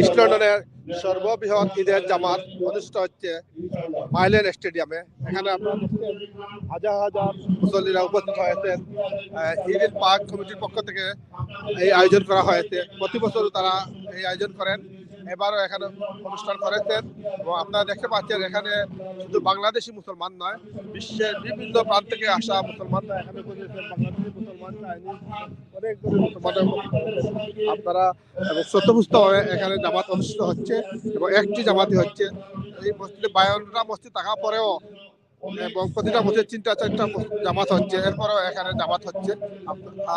East লন্ডনের সর্ববৃহৎ ঈদের জামাত অনুষ্ঠিত হচ্ছে মাইলেন স্টেডিয়ামে। এখানে হাজার হাজার মুসল্লিরা উপস্থিত হয়েছেন। ঈদ ঈদের পার্ক কমিটির পক্ষ থেকে এই আয়োজন করা হয়েছে। প্রতি বছর তারা এই আয়োজন করেন। এবারও এখানে অনুষ্ঠান করেছেন এবং আপনারা দেখতে পাচ্ছেন এখানে শুধু বাংলাদেশি মুসলমান নয়, বিশ্বের বিভিন্ন প্রান্ত থেকে আসা মুসলমানরা এখানে বাংলাদেশি মুসলমান, চাইনিজ এখানে জামাত অনুষ্ঠিত হচ্ছে এবং একটি জামাতি হচ্ছে। এই মসজিদে বায়নরা মসজিদ থাকা পরেও এবং প্রতিটা মসজিদ তিনটা চারটা জামাত হচ্ছে। এরপরেও এখানে জামাত হচ্ছে। আপনারা,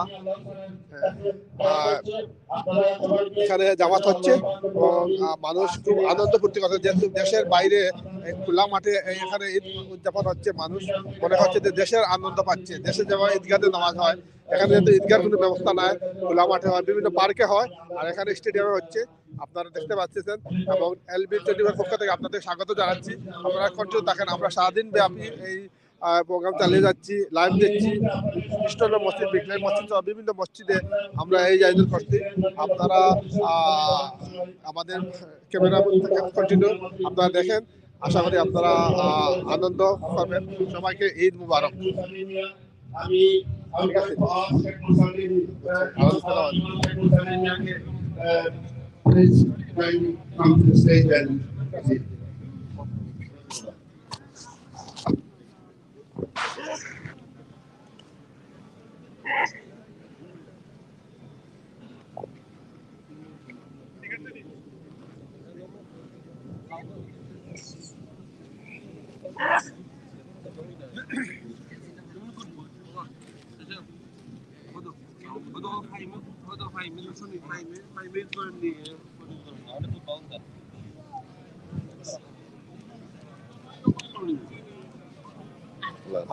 এখানে জামাত হচ্ছে। এবং মানুষ খুব আনন্দ ফুর্তি করছে যেহেতু দেশের বাইরে খোলা মাঠে এখানে ঈদ উদযাপন হচ্ছে মানুষ মনে হচ্ছে যে দেশের আনন্দ পাচ্ছে। দেশে যেমন ঈদগাহে নামাজ হয় এখানে যেহেতু ঈদগার কোনো ব্যবস্থা নাই খোলা মাঠে হয় বিভিন্ন পার্কে হয় আর এখানে স্টেডিয়ামে হচ্ছে। আপনারা দেখতে পাচ্ছেন এবং এলবি টোয়েন্টিফোর পক্ষ থেকে আপনাদের স্বাগত জানাচ্ছি। আপনারা কন্টিনিউ থাকেন আমরা সারাদিন ব্যাপী এই প্রোগ্রাম চালিয়ে যাচ্ছি লাইভ দেখছি। ইস্টর্ন মসজিদ বিকলাই মসজিদ সহ বিভিন্ন মসজিদে আমরা এই আয়োজন করছি আপনারা আমাদের ক্যামেরা কন্টিনিউ আপনারা দেখেন আশা করি আপনারা আনন্দ করবেন। সবাইকে ঈদ মুবারক। আমি Please try to come to say that.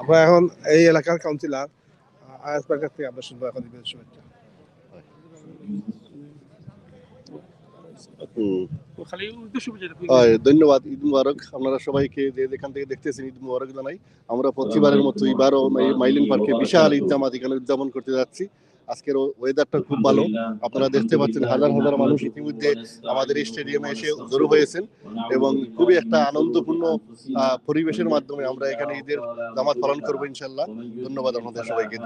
আমরা এখন এই এলাকার কাউন্সিলর আয়াস পার্কের থেকে আমরা শুনব এখন ঈদের শুভেচ্ছা। ধন্যবাদ ঈদ মুবারক। আপনারা সবাইকে যে যেখান থেকে দেখতেছেন ঈদ মুবারক জানাই। আমরা প্রতিবারের মতো এবারও এই মাইলিন পার্কে বিশাল ঈদ জামাত এখানে উদযাপন করতে যাচ্ছি। আজকের ওয়েদারটা খুব ভালো। আপনারা দেখতে পাচ্ছেন হাজার হাজার মানুষ ইতিমধ্যে আমাদের এই স্টেডিয়ামে এসে জড়ো হয়েছেন এবং খুবই একটা আনন্দপূর্ণ আহ, পরিবেশের মাধ্যমে আমরা এখানে ঈদের জামাত পালন করব ইনশাল্লাহ ধন্যবাদ আপনাদের সবাইকে। Eid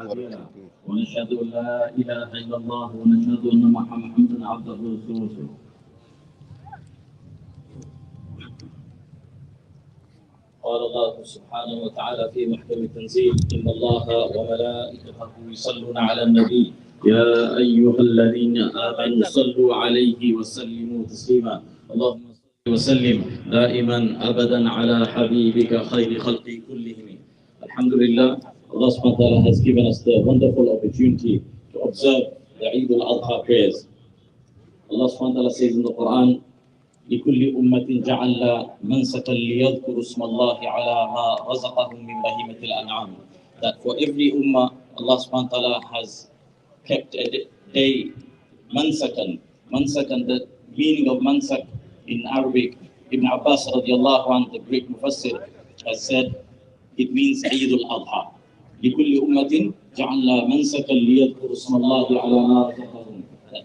قال الله سبحانه وتعالى في محكم التنزيل إن الله وملائكته يصلون على النبي. يا أيها الذين آمنوا صلوا عليه وسلموا تسليما. اللهم صل وسلم دائما أبدا على حبيبك خير خلق كلهم. الحمد لله Allah subhanahu wa ta'ala has given us the wonderful opportunity to observe the Eid al-Adha prayers. Allah subhanahu wa ta'ala says in the Quran, لكل أمة جعلنا منسكا ليذكروا اسم الله على ما رزقهم من بهيمة الأنعام. That for every ummah, Allah subhanahu wa ta'ala has kept a day, mansakan. Mansakan, the meaning of mansak in Arabic, Ibn Abbas radiallahu anhu, the great mufassir, has said, it means Eid al-Adha. لكل أمة جعلنا منسكا ليذكروا اسم الله على ما رزقهم.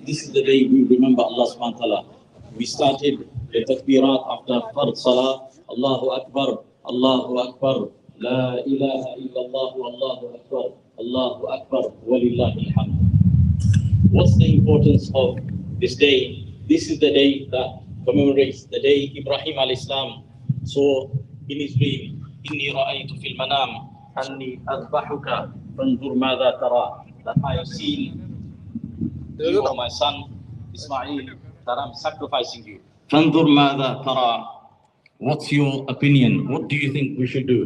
This is the day we remember Allah subhanahu wa ta'ala. We started the takbirat after Fard Salah. Allahu Akbar, Allahu Akbar, La ilaha illallah, Allahu Akbar, Allahu Akbar, walillahi alhamd. What's the importance of this day? This is the day that commemorates the day Ibrahim al-Islam saw in his dream, إني رأيت في المنام أني أذبحك فانظر ماذا ترى that I have seen you are my son Ismail that I'm sacrificing you فانظر ماذا ترى what's your opinion what do you think we should do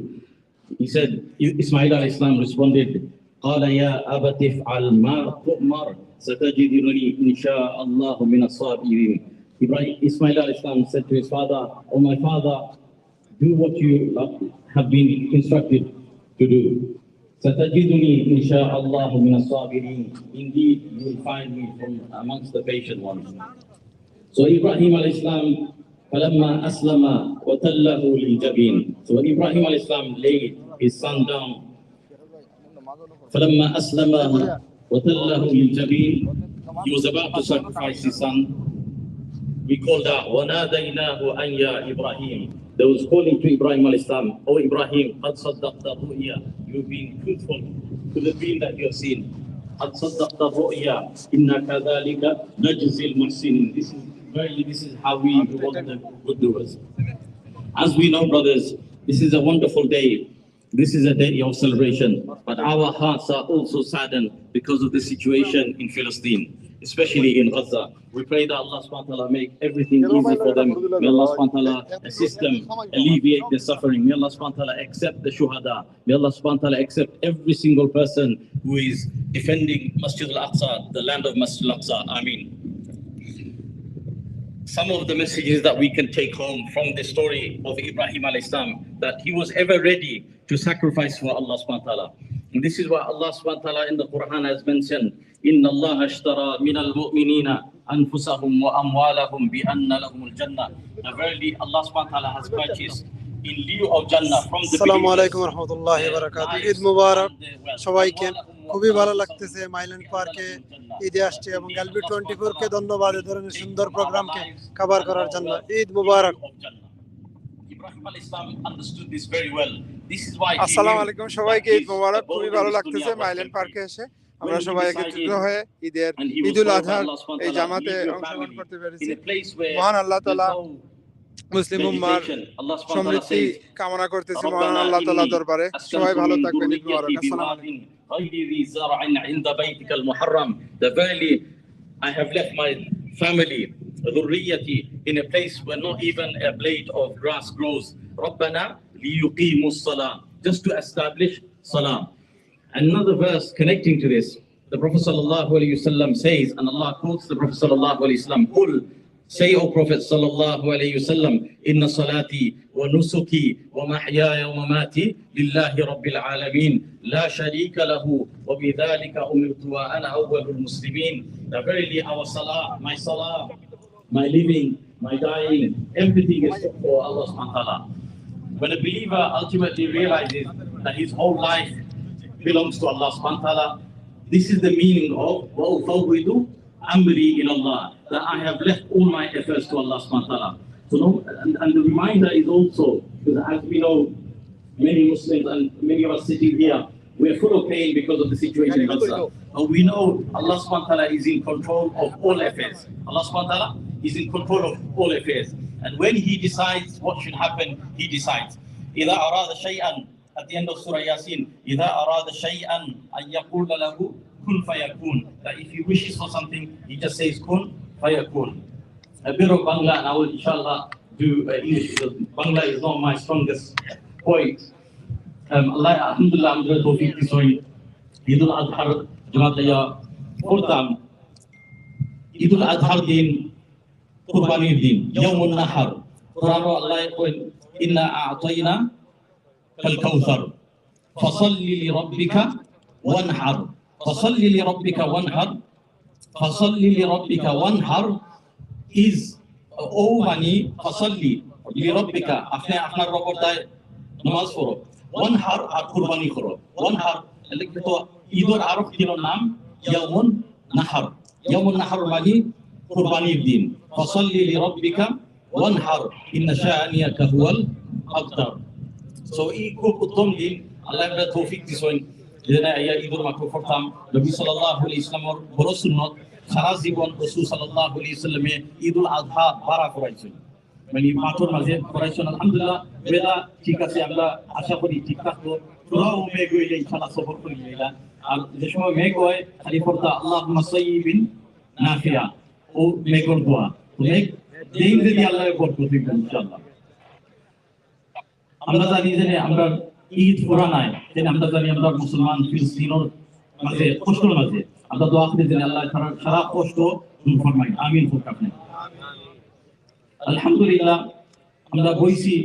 he said Ismail alayhi salam responded قال يا أبت افعل ما تؤمر ستجدني إن شاء الله من الصابرين Ibrahim, Ismail alayhi salam said to his father, Oh my father, do what you have been instructed to do. ستجدني إن شاء الله من الصابرين. Indeed, you will find me from amongst the patient ones. So Ibrahim alayhi salam, فلما أسلم وتله للجبين. So when Ibrahim alayhi salam laid his son down, فلما أسلم وتله للجبين, he was about to sacrifice his son. we called out, وَنَادَيْنَاهُ أَنْ يَا إِبْرَاهِيمُ They was calling to Ibrahim alayhi salam, Oh Ibrahim, قَدْ صَدَّقْتَ الرُّؤْيَا You've been truthful to the dream that you have seen. قَدْ صَدَّقْتَ الرُّؤْيا إِنَّا كَذَلِكَ نَجْزِي الْمُحْسِنِينَ This is, this is how we reward the good doers. As we know, brothers, this is a wonderful day. This is a day of celebration. But our hearts are also saddened because of the situation in Palestine, especially in Gaza. We pray that Allah subhanahu wa ta'ala make everything easy for them. May Allah subhanahu wa ta'ala assist them, alleviate their suffering. May Allah subhanahu wa ta'ala accept the shuhada. May Allah subhanahu wa ta'ala accept every single person who is defending Masjid al-Aqsa, the land of Masjid al-Aqsa. Ameen some of the messages that we can take home from the story of Ibrahim alayhi salam, that he was ever ready to sacrifice for Allah subhanahu wa ta'ala. And this is why Allah subhanahu wa ta'ala in the Quran has mentioned, إِنَّ اللَّهَ اشْتَرَى مِنَ الْمُؤْمِنِينَ أَنفُسَهُمْ وَأَمْوَالَهُمْ بِأَنَّ لَهُمُ الْجَنَّةِ Now verily Allah subhanahu wa ta'ala has purchased in lieu of Jannah from the Eid মুবারক সবাইকে খুবই ভালো লাগতেছে Mile End পার্কে ঈদে আসছে এবং LB twenty four কে ধন্যবাদ ধরনের সুন্দর প্রোগ্রামকে কভার করার জন্য। ঈদ মুবারক আসসালামু আলাইকুম সবাইকে ঈদ মুবারক খুবই ভালো লাগতেছে মাইল্যান্ড পার্কে এসে। আমরা সবাই একত্রিত হয়ে ঈদের ঈদুল আজহার এই জামাতে অংশগ্রহণ করতে পেরেছি। মহান আল্লাহ তালা মুসলিম উম্মার vegetation." Allah subhanahu wa ta'ala সমৃদ্ধি says, কামনা করতেছি মহান ربنا আল্লাহ তালা إني দরবারে أسكنت সবাই ভালো من থাকবেন ঈদ মোবারক ذريتي আসসালামু بواد আলাইকুম غير ذي زرع عند بيتك المحرم that verily I have left my family ذريتي in a place where not even a blade of grass grows ربنا ليقيموا الصلاة just to establish salah another verse connecting to this the Prophet sallallahu alaihi wasallam says and Allah quotes the Prophet sallallahu alaihi wasallam قل Say, O Prophet sallallahu alayhi wasallam, inna salati wa nusuki wa mahyaya wa mamati lillahi rabbil alameen, la sharika lahu wa bidhalika umirtu wa ana awwalul muslimin. That verily our salah, my salah, my living, my dying, everything is for Allah subhanahu wa ta'ala. When a believer ultimately realizes that his whole life belongs to Allah subhanahu wa ta'ala, this is the meaning of وَأُفَوِّضُ أَمْرِي إِلَى اللَّهِ that I have left all my efforts to Allah subhanahu wa ta'ala. So no, and, and the reminder is also, because as we know, many Muslims and many of us sitting here, we're full of pain because of the situation in Gaza. But we know Allah subhanahu wa ta'ala is in control of all affairs. Allah subhanahu wa ta'ala is in control of all affairs. And when He decides what should happen, He decides. إذا أراد شيئا at the end of Surah Yasin, إذا أراد شيئا أن يقول له kun fayakun. That if he wishes for something, he just says kun fayakun. A bit of Bangla, and I will inshallah do uh, English because Bangla is not my strongest point. Um, Allah, Alhamdulillah, I'm going to talk this morning. Idul Adhar, Jumataya, Kurtam. Idul Adhar din, Kurbanir din, Yawmun Nahar. Quran Allah يقول إنا أعطينا الكوثر فصل لربك Wanhar. فصل لربك وانحر فصل لربك وانحر is أو ماني فصل لربك إحنا إحنا الرب ده نماز পড়ো وانحر আর কুরবানি করো وانحر لكن তো ঈদের আরব দিনের নাম ইয়াউমুন নাহার ইয়াউমুন নাহার মানে কুরবানির দিন ফসল লিরব্বিকা ওয়ানহার ইন্না শাআনিয়াকা হুয়াল আবতার সো ই খুব উত্তম দিন আল্লাহ আমরা তৌফিক দিছেন যেন ইয়া ঈদুল মাকরু করতাম নবী আলাইহি ইসলামের বড় সুন্নত সারা জীবন রাসূল আলাইহি ইসলামে ঈদুল আযহা বারা করাইছেন। মানে মাঠের মাঝে করাইছেন, আলহামদুলিল্লাহ। বেলা, ঠিক আছে, আমরা আশা করি ঠিক থাকব। আমরা জানি যে আমরা ঈদ করা নাই। যেন আমরা জানি আমরা মুসলমান ফিলিস্তিনের মাঝে, কষ্টর মাঝে। আমরা দোয়া করি যে আল্লাহ সারা কষ্ট দূর ফরমাই আমিন হোক আপনি। আলহামদুলিল্লাহ, আমরা বইছি,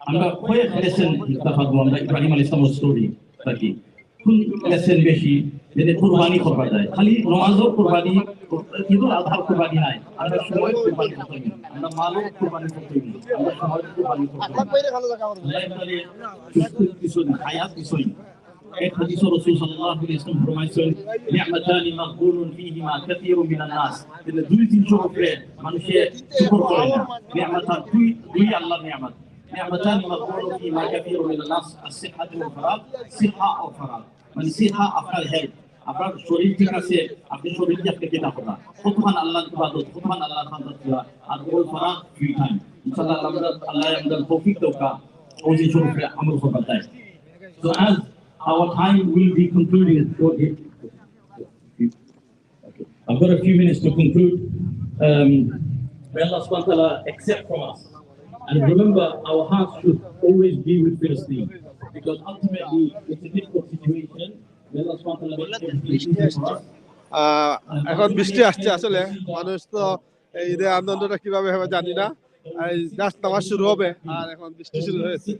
আমরা কয়েক লেসেন ইত্তাফাক আমরা ইব্রাহিম আলাইহিস সালামের স্টোরি থাকি কোন লেসেন বেশি? যেটা কুরবানি করবা যায়। খালি নমাজও কুরবানি ঈদুল আজহার কুরবানি নাই। আমরা সময় কুরবানি করতে হইবে। আমরা মালও কুরবানি করতে হইবে। আমরা সময় কুরবানি করতে হইবে। লাইফ মানে সুস্থ কিছু হায়াত কিছুই এক হাদিসে রাসূল সাল্লাল্লাহু আলাইহি ওয়াসাল্লাম ফরমাইছেন নি'মাতানি মাগবুনুন ফীহিমা কাসীরুম মিনান নাস। তাহলে দুই তিনশো উপরে মানুষে শুকর করে না। নি'মাতান দুই দুই আল্লাহর নিয়ামত নি'মাতানি মাগবুনুন ফীহিমা কাসীরুম মিনান নাস as-সিহহাতু ওয়াল ফারাগ সিহহা ও ফারাগ মানে সিহহা আপনার হেলথ আপনার শরীর ঠিক আছে আপনি শরীর দিয়ে আপনি কেনা করা কতক্ষণ আল্লাহর ইবাদত কতক্ষণ আল্লাহর খান্দাত করা আর ওল ফারাগ ফ্রি টাইম ইনশাআল্লাহ আমরা আল্লাহ আমাদের তৌফিক দৌকা ওই যে শরীরে আমল করতে চাই So as our time will be concluding shortly, okay, I've got a few minutes to conclude. Um, may Allah subhanahu wa ta'ala accept from us. And remember, our hearts should always be with Palestine. Because ultimately, it's a difficult situation. May Allah subhanahu wa ta'ala make everything easy for us. আহ, এখন বৃষ্টি আসছে আসলে মানুষ তো এই ঈদের আনন্দটা কিভাবে হবে জানি না জাস্ট নামাজ শুরু হবে আর এখন বৃষ্টি শুরু হয়েছে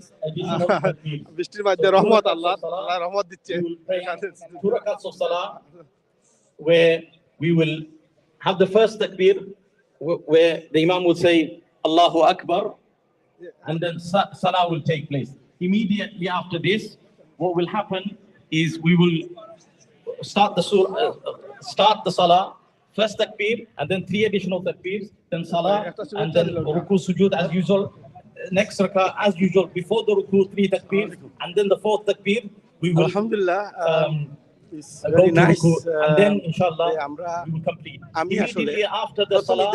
বৃষ্টির মধ্যে রহমত আল্লাহ আল্লাহ রহমত দিচ্ছে We will pray two rakats of salah where we will have the first takbir wh- where the imam will say Allahu Akbar and then sa- salah will take place. Immediately after this, what will happen is we will start the surah, uh, start the salah, first takbir, and then three additional takbirs, then salah, and then ruku sujud as usual. Next rakah as usual, before the ruku, three takbir, and then the fourth takbir, we will. Alhamdulillah. Um, it's very nice. Uh, and then, inshallah, we will complete. Immediately after the salah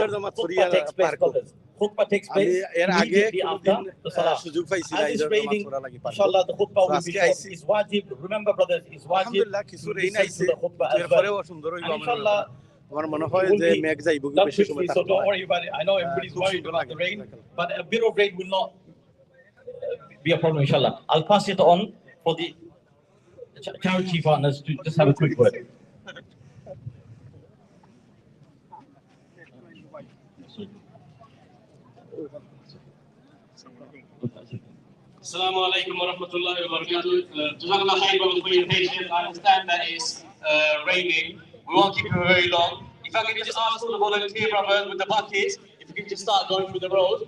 পার করব। brothers. Khutbah takes আমি place এর আগে immediately after কোনোদিন the ah, salah. সুযোগ পাইছি না As it's ঈদের নামাজ raining, পড়া লাগি পার inshallah the khutbah will be আজকে short. আইছি। It's wajib. Remember, brothers, it's wajib. আলহামদুলিল্লাহ কিছু to রেইন listen to আইছে the khutbah as এরপরেও well. সুন্দর হইব And আমার inshallah, আমার মনে হয় it will যে be মেঘ যাইব কি done বেশি সময় quickly, so থাকবে don't না। worry about it. I know everybody's খুব worried সুন্দর about লাগে। the rain, but a bit of rain will not uh, be a problem, inshallah. I'll pass it on for the ch- charity partners to just have a quick word. Assalamu alaikum wa rahmatullahi wa barakatuh. Uh, Jazakallah khair for your patience. I understand that it's uh, raining. We won't keep you very long. If I can just ask all the volunteer brothers with the buckets, if you can just start going through the road.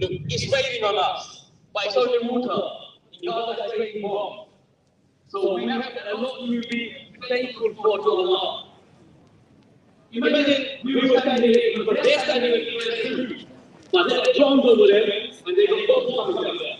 Look, it's raining on us, but it's only water. In Gaza, it's raining more. So we have a lot to be thankful for to Allah. Imagine we were standing here, but they're standing here, but they're drowned over there, and they got both of them there. Do not have the right to about who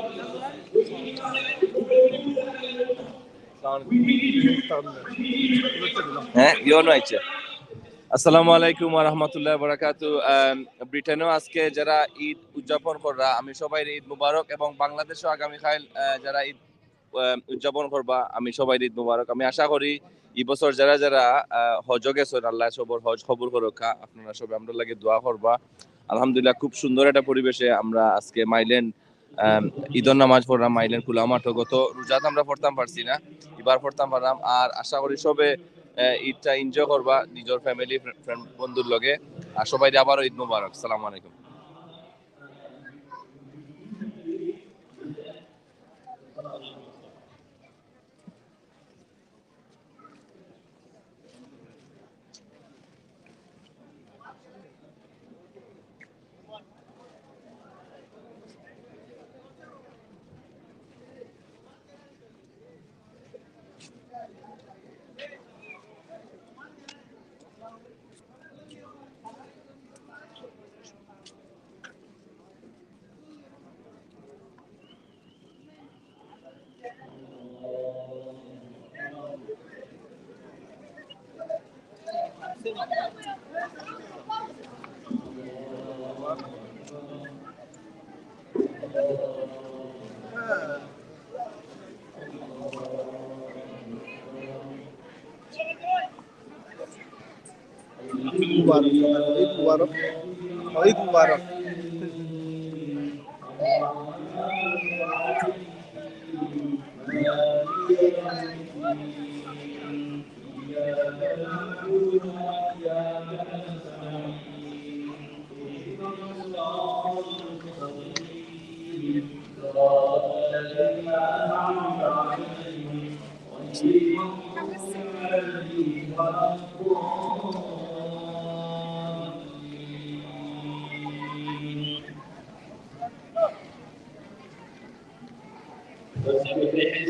হ্যাঁ ব্রিটেনেও আজকে যারা ঈদ উদযাপন কররা আমি সবাই ঈদ মুবারক এবং বাংলাদেশও আগামী কাল যারা ঈদ উদযাপন করবা আমি সবাই ঈদ মুবারক। আমি আশা করি এই বছর যারা যারা হজ গেছেন আল্লাহ সবর হজ খবর করকা আপনারা সবাই আমরা লাগে দোয়া করবা। আলহামদুলিল্লাহ খুব সুন্দর একটা পরিবেশে আমরা আজকে মাইলেন আম, ঈদর নামাজ পড়লাম, মাইলের খোলা মাঠ গত রোজাত আমরা পড়তাম, পারছি না। এবার পড়তাম, পারলাম। আর আশা করি সবে ঈদটা এনজয় করবা, নিজের ফ্যামিলি ফ্রেন্ড বন্ধুর লগে। আর সবাই আবারও ঈদ মুবারক। সালাম আলাইকুম। ईद मुबारक ईद मुबारक और ईद मुबारक Thank you.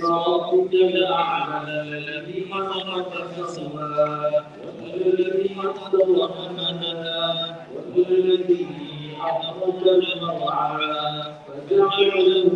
ربك الأعلى الذي خلق فسوى والذي قدر فهدى والذي أخرج المرعى فجعله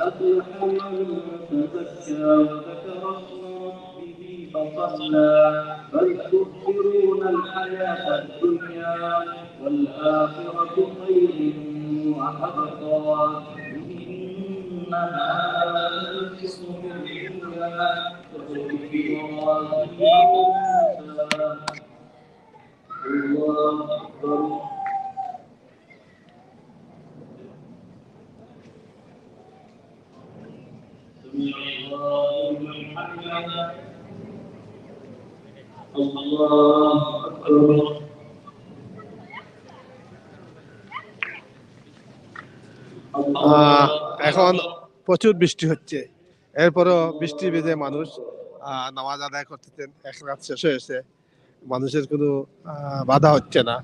أفلح من تزكى وذكر اسم ربه فصلى. بل تؤثرون الحياة الدنيا والآخرة خير وأبقى. إن هذا الصحف الأولى وصحف إبراهيم الله أكبر. الله لمن حمده الله أكبر আহ, এখন প্রচুর বৃষ্টি হচ্ছে এরপরও বৃষ্টি বেজে মানুষ আহ, নামাজ আদায় করতেছেন এক রাত শেষ হয়েছে মানুষের কোনো আহ, বাধা হচ্ছে না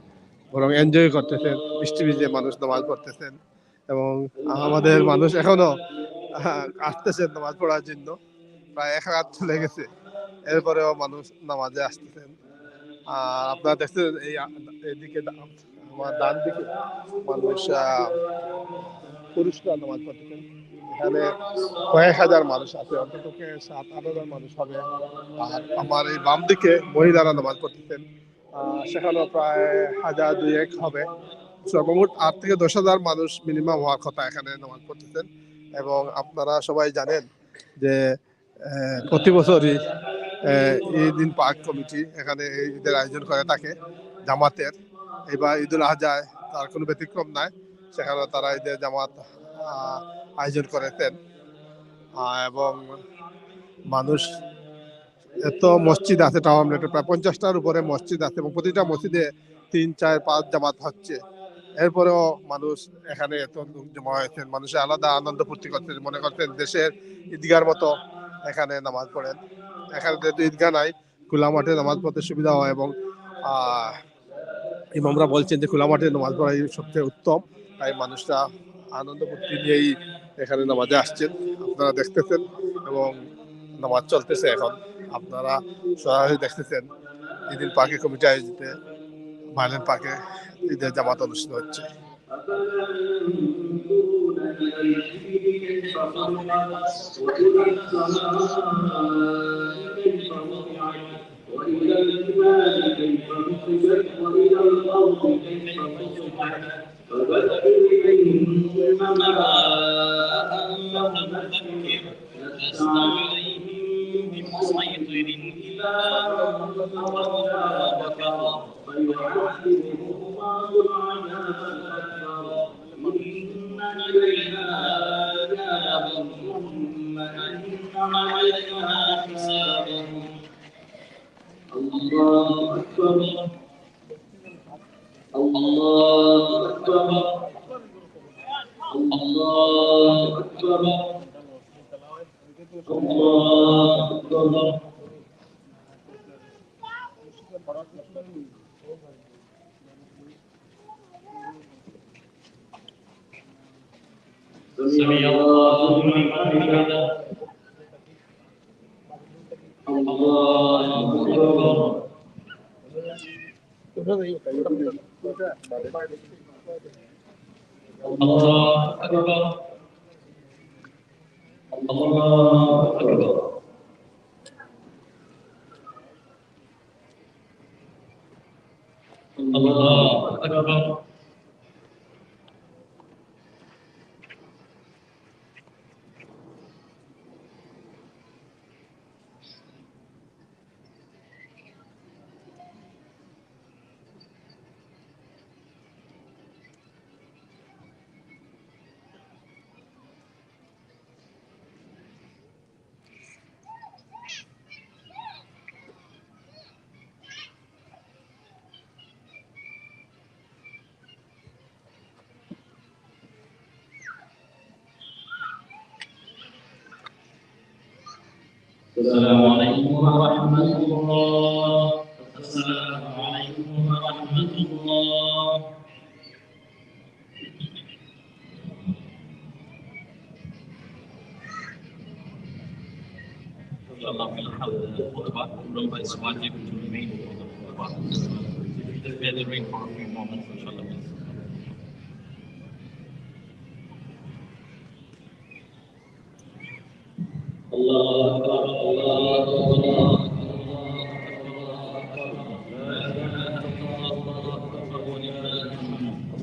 বরং এনজয় করতেছেন বৃষ্টি ভিজে মানুষ নামাজ পড়তেছেন এবং আমাদের মানুষ এখনো আহ, আসতেছেন নামাজ পড়ার জন্য। প্রায় এক রাত চলে গেছে। এরপরেও মানুষ নামাজে আসতেছেন আর আপনারা দেখছেন এই এদিকে আমার ডান দিকে মানুষ পুরুষরা নামাজ পড়তেছেন এখানে কয়েক হাজার মানুষ আছে, অন্তত সাত, আট হাজার মানুষ হবে। আর আমার এই বাম দিকে মহিলারা নামাজ পড়তেছেন সেখানেও প্রায় হাজার দুই এক হবে। সর্বমোট আট থেকে দশ হাজার মানুষ মিনিমাম হওয়ার কথা এখানে নামাজ পড়তেছেন এবং আপনারা সবাই জানেন যে প্রতি বছরই ঈদ ইন পাক কমিটি এখানে এই ঈদের আয়োজন করে থাকে, জামাতের। এবার ঈদুল আজহায় তার কোনো ব্যতিক্রম নাই সেখানে তারা ঈদের জামাত আয়োজন করেছেন। এবং মানুষ এত মসজিদ আছে টাওয়ার প্রায় পঞ্চাশটার উপরে মসজিদ আছে এবং প্রতিটা মসজিদে তিন, চার, পাঁচ জামাত হচ্ছে। এরপরেও মানুষ এখানে এত লোক জমা হয়েছেন, মানুষের আলাদা আনন্দ ফুর্তি করছেন, মনে করছেন দেশের ঈদগার মতো এখানে নামাজ পড়েন। এখানে যেহেতু ঈদগাহ নাই, খোলা মাঠে নামাজ পড়তে সুবিধা হয় এবং ইমামরা বলছেন যে খোলা মাঠে নামাজ পড়াই সবচেয়ে উত্তম, তাই মানুষরা আনন্দ ফুর্তি নিয়েই এখানে নামাজে আসছেন। আপনারা দেখতেছেন এবং নামাজ চলতেছে এখন। আপনারা সরাসরি দেখতেছেন ঈদিন পার্কে কমিটি আয়োজিত ভাইলেন পার্কে ঈদের জামাত অনুষ্ঠিত হচ্ছে وإلى الجبال كيف نصبت وإلى الأرض كيف سطحت فذكر إنما أنت مذكر لست عليهم بمسيطر إلا من تولى وكفر فيعذبه إن إلينا إيابهم ثم إن علينا حسابهم الله أكبر الله أكبر الله أكبر الله أكبر سمع الله الله الله أكبر. الله أكبر. الله أكبر. السلام عليكم ورحمة الله السلام عليكم ورحمة الله. Remember, it's wajib to remain for the khutbah. Just bear the ring for a few moments, inshallah.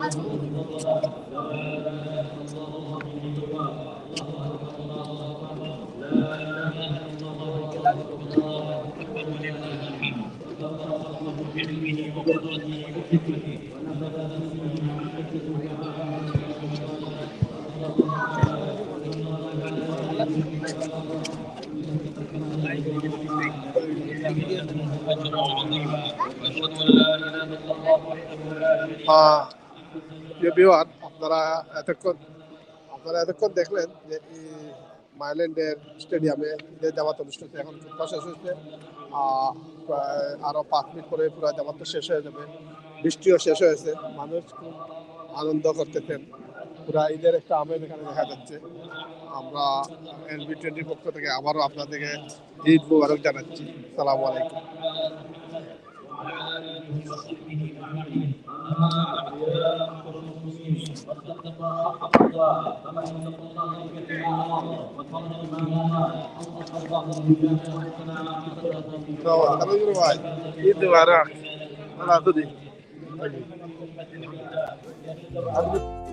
아, 저... হ্যাঁ। আপনারা এতক্ষণ আপনারা এতক্ষণ দেখলেন যে মাইল্যান্ডের স্টেডিয়ামে ঈদের জামাত অনুষ্ঠিত এখন খুবটা শেষ হয়েছে। আরও পাঁচ মিনিট পরে পুরো দেওয়াত শেষ হয়ে যাবে। বৃষ্টিও শেষ হয়েছে। মানুষ খুব আনন্দ করতেছেন। পুরা ঈদের একটা আমেজ এখানে দেখা যাচ্ছে। আমরা এলবি টোয়েন্টির পক্ষ থেকে আবারও আপনাদেরকে ঈদ মুবারক জানাচ্ছি। সালামু আলাইকুম। ঈদ মুবারক। Hadi.